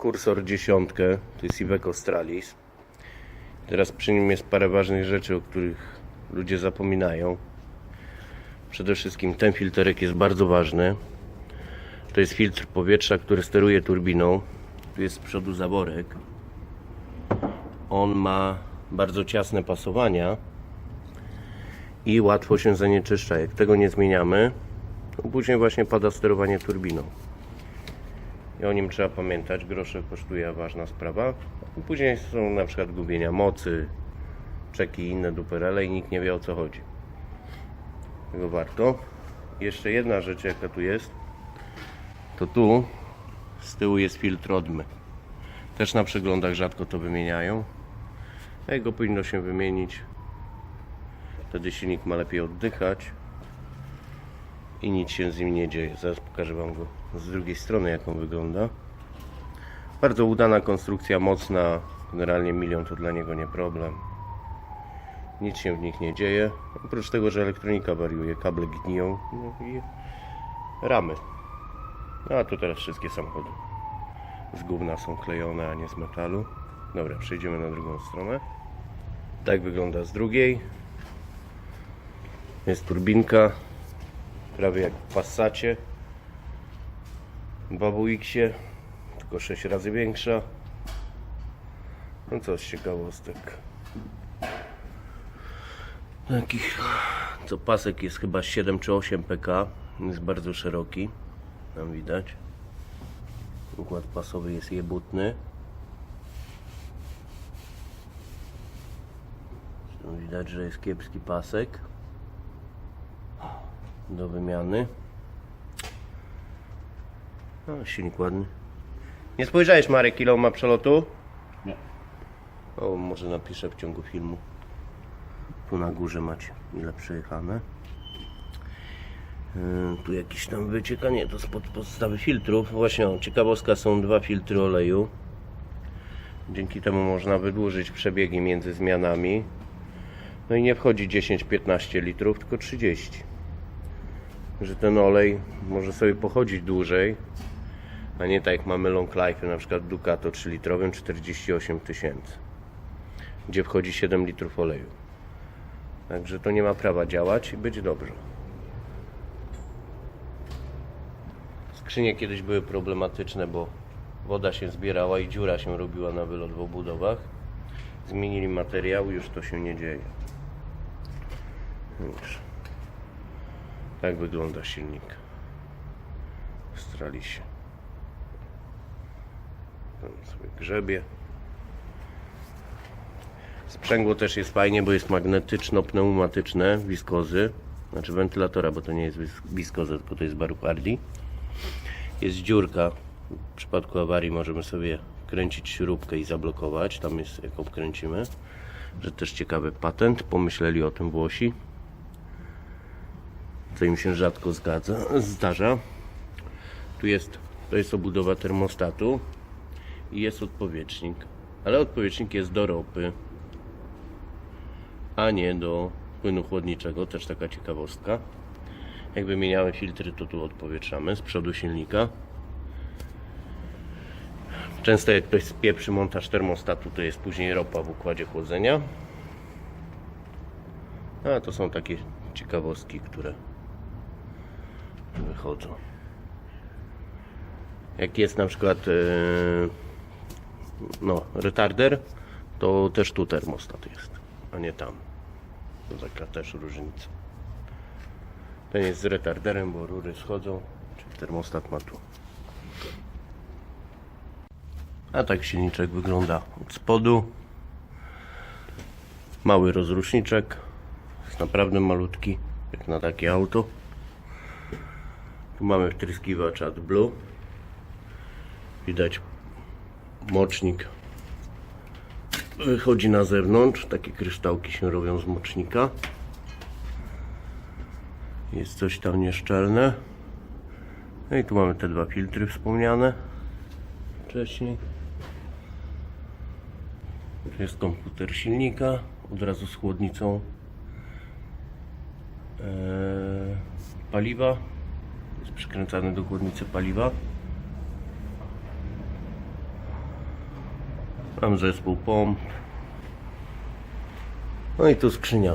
Kursor dziesiątkę, to jest Iveco Stralis. Teraz przy nim jest parę ważnych rzeczy, o których ludzie zapominają. Przede wszystkim ten filterek jest bardzo ważny. To jest filtr powietrza, który steruje turbiną. Tu jest z przodu zaworek. On ma bardzo ciasne pasowania i łatwo się zanieczyszcza. Jak tego nie zmieniamy, to później właśnie pada sterowanie turbiną. I o nim trzeba pamiętać. Grosze kosztuje ważna sprawa. Później są na przykład gubienia mocy, czeki i inne duperele i nikt nie wie o co chodzi. Tego warto. Jeszcze jedna rzecz jaka tu jest, to tu z tyłu jest filtr odmy. Też na przeglądach rzadko to wymieniają. Jego powinno się wymienić. Wtedy silnik ma lepiej oddychać i nic się z nim nie dzieje. Zaraz pokażę Wam go z drugiej strony, jak on wygląda. Bardzo udana konstrukcja, mocna. Generalnie milion to dla niego nie problem. Nic się w nich nie dzieje. Oprócz tego, że elektronika wariuje, kable gniją no i ramy. No a tu teraz wszystkie samochody z gówna są klejone, a nie z metalu. Dobra, przejdziemy na drugą stronę. Tak wygląda z drugiej. Jest turbinka, prawie jak w Passacie. Babu Xie, tylko 6 razy większa. No co z ciekawostek. Takich, co pasek jest chyba 7 czy 8 pk. Jest bardzo szeroki. Tam widać. Układ pasowy jest jebutny. Widać, że jest kiepski pasek do wymiany. No, silnik ładny. Nie spojrzałeś Marek, ile on ma przelotu? Nie. O, może napiszę w ciągu filmu. Tu na górze macie ile przejechane. Yy, Tu jakieś tam wycieka, nie, to spod podstawy filtrów. Właśnie, o, ciekawostka, są dwa filtry oleju. Dzięki temu można wydłużyć przebiegi między zmianami. No i nie wchodzi 10-15 litrów, tylko 30. Że ten olej może sobie pochodzić dłużej, a nie tak jak mamy long life, na przykład Ducato 3 litrowym 48 tysięcy, gdzie wchodzi 7 litrów oleju. Także to nie ma prawa działać i być dobrze. Skrzynie kiedyś były problematyczne, bo woda się zbierała i dziura się robiła na wylot w obudowach. Zmienili materiał, już to się nie dzieje. Już. Tak wygląda silnik w Stralisie. Tam sobie grzebie. Sprzęgło też jest fajnie, bo jest magnetyczno-pneumatyczne, wiskozy. Znaczy wentylatora, bo to nie jest wis- wiskoza, tylko to jest Baruchardi. Jest dziurka. W przypadku awarii możemy sobie kręcić śrubkę i zablokować. Tam jest, jak obkręcimy. Że też ciekawy patent. Pomyśleli o tym Włosi. Co im się rzadko zgadza, zdarza. Tu jest, to jest obudowa termostatu i jest odpowietrznik. Ale odpowietrznik jest do ropy, a nie do płynu chłodniczego. Też taka ciekawostka. Jak wymieniamy filtry, to tu odpowietrzamy z przodu silnika. Często jak ktoś spieprzy montaż termostatu, to jest później ropa w układzie chłodzenia. A to są takie ciekawostki, które wychodzą. Jak jest na przykład e, no, retarder, to też tu termostat jest, a nie tam. To taka też różnica. Ten jest z retarderem, bo rury schodzą, czyli termostat ma tu. A tak silniczek wygląda od spodu. Mały rozruszniczek. Jest naprawdę malutki, jak na takie auto. Tu mamy wtryskiwacz AdBlue. Widać mocznik wychodzi na zewnątrz. Takie kryształki się robią z mocznika. Jest coś tam nieszczelne. No i tu mamy te dwa filtry wspomniane wcześniej. Tu jest komputer silnika, od razu z chłodnicą eee, paliwa. Jest przykręcany do chłodnicy paliwa. Mam zespół pomp. No i tu skrzynia.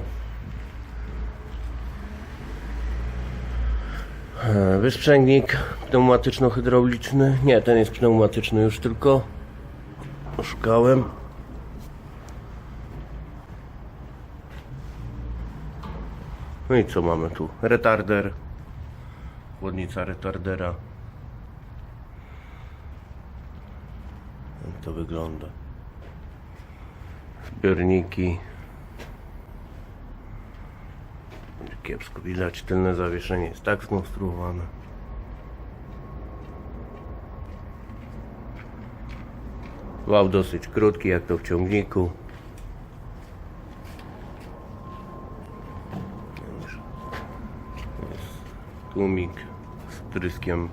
E, Wysprzęgnik pneumatyczno-hydrauliczny. Nie, ten jest pneumatyczny już tylko. Szukałem. No i co mamy tu? Retarder. Chłodnica retardera. Jak to wygląda? Zbiorniki. Kiepsko widać, tylne zawieszenie jest tak skonstruowane. Wał dosyć krótki, jak to w ciągniku. Jest tłumik z pryskiem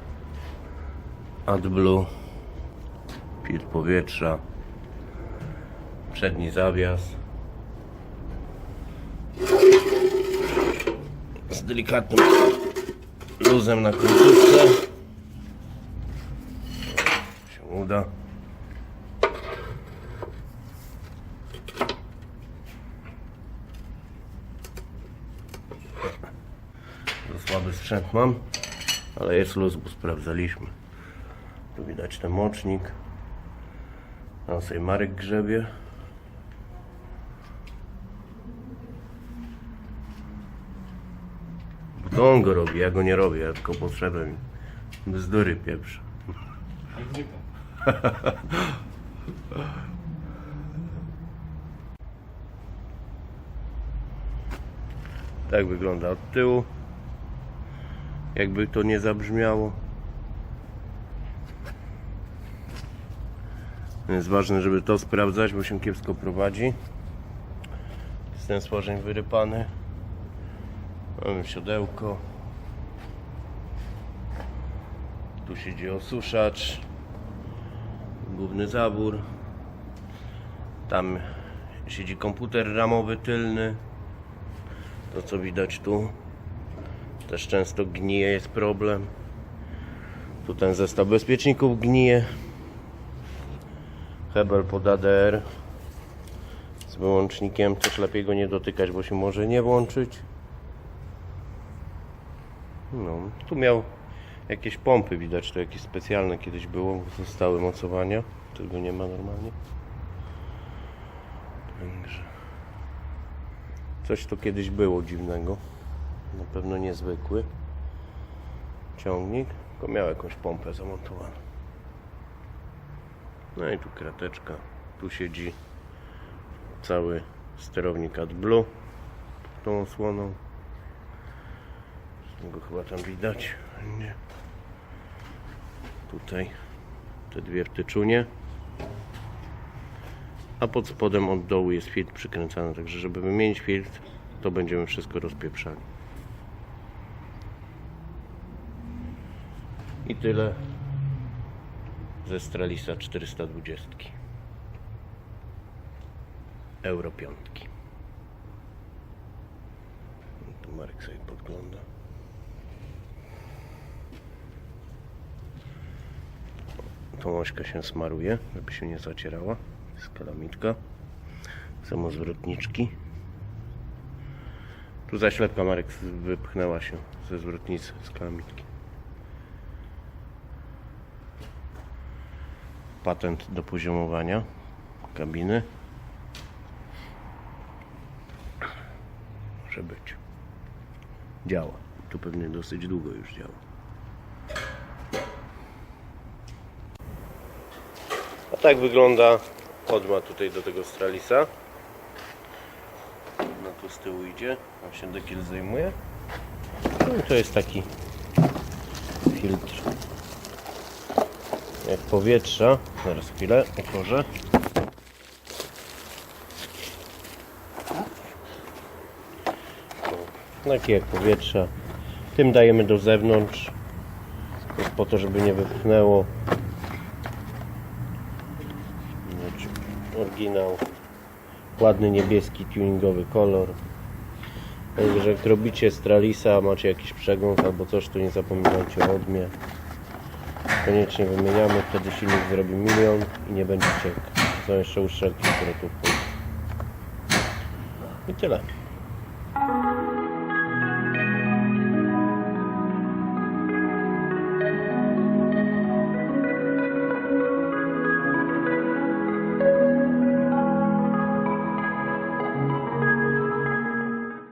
AdBlue, filtr powietrza, przedni zawias z delikatnym luzem na końcówce. Się uda. Za słaby sprzęt mam, ale jest luz, bo sprawdzaliśmy. Tu widać ten mocznik. Tam sobie Marek grzebie. To on go robi, ja go nie robię, ja tylko podszedłem i bzdury pieprz. Tak wygląda od tyłu. Jakby to nie zabrzmiało. Jest ważne, żeby to sprawdzać, bo się kiepsko prowadzi. Jest ten stworzeń wyrypany. Mamy siodełko. Tu siedzi osuszacz. Główny zabór. Tam siedzi komputer ramowy tylny. To co widać tu. Też często gnije, jest problem. Tu ten zestaw bezpieczników gnije. Hebel pod ADR z wyłącznikiem. Też lepiej go nie dotykać, bo się może nie włączyć. No, tu miał jakieś pompy, widać to jakieś specjalne kiedyś było, zostały mocowania. Tego nie ma normalnie. Także. Coś to kiedyś było dziwnego. Na pewno niezwykły ciągnik, tylko miał jakąś pompę zamontowaną. No i tu krateczka. Tu siedzi cały sterownik AdBlue tą osłoną. Tego chyba tam widać. Nie. Tutaj te dwie wtyczunie. A pod spodem od dołu jest filtr przykręcany, także żeby wymienić filtr, to będziemy wszystko rozpieprzali. I tyle ze Stralisa 420 Euro 5 tu Marek sobie podgląda tą ośkę się smaruje żeby się nie zacierała jest kalamitka samozwrotniczki tu zaślepka Marek wypchnęła się ze zwrotnicy z kalamitki patent do poziomowania kabiny. Może być. Działa. Tu pewnie dosyć długo już działa. Tak wygląda odma tutaj do tego Stralisa. No tu z tyłu idzie, tam się dekiel zajmuje. No to jest taki filtr jak powietrza. Zaraz chwilę, otworzę. O, Taki jak powietrza. Tym dajemy do zewnątrz. Po to, żeby nie wypchnęło. Znaczy, Oryginał. Ładny niebieski tuningowy kolor. Także jak robicie Stralisa, macie jakiś przegląd albo coś, to nie zapominajcie o odmie koniecznie wymieniamy, wtedy silnik zrobi milion i nie będzie ciekł. Są jeszcze uszczelki, które tu. I tyle.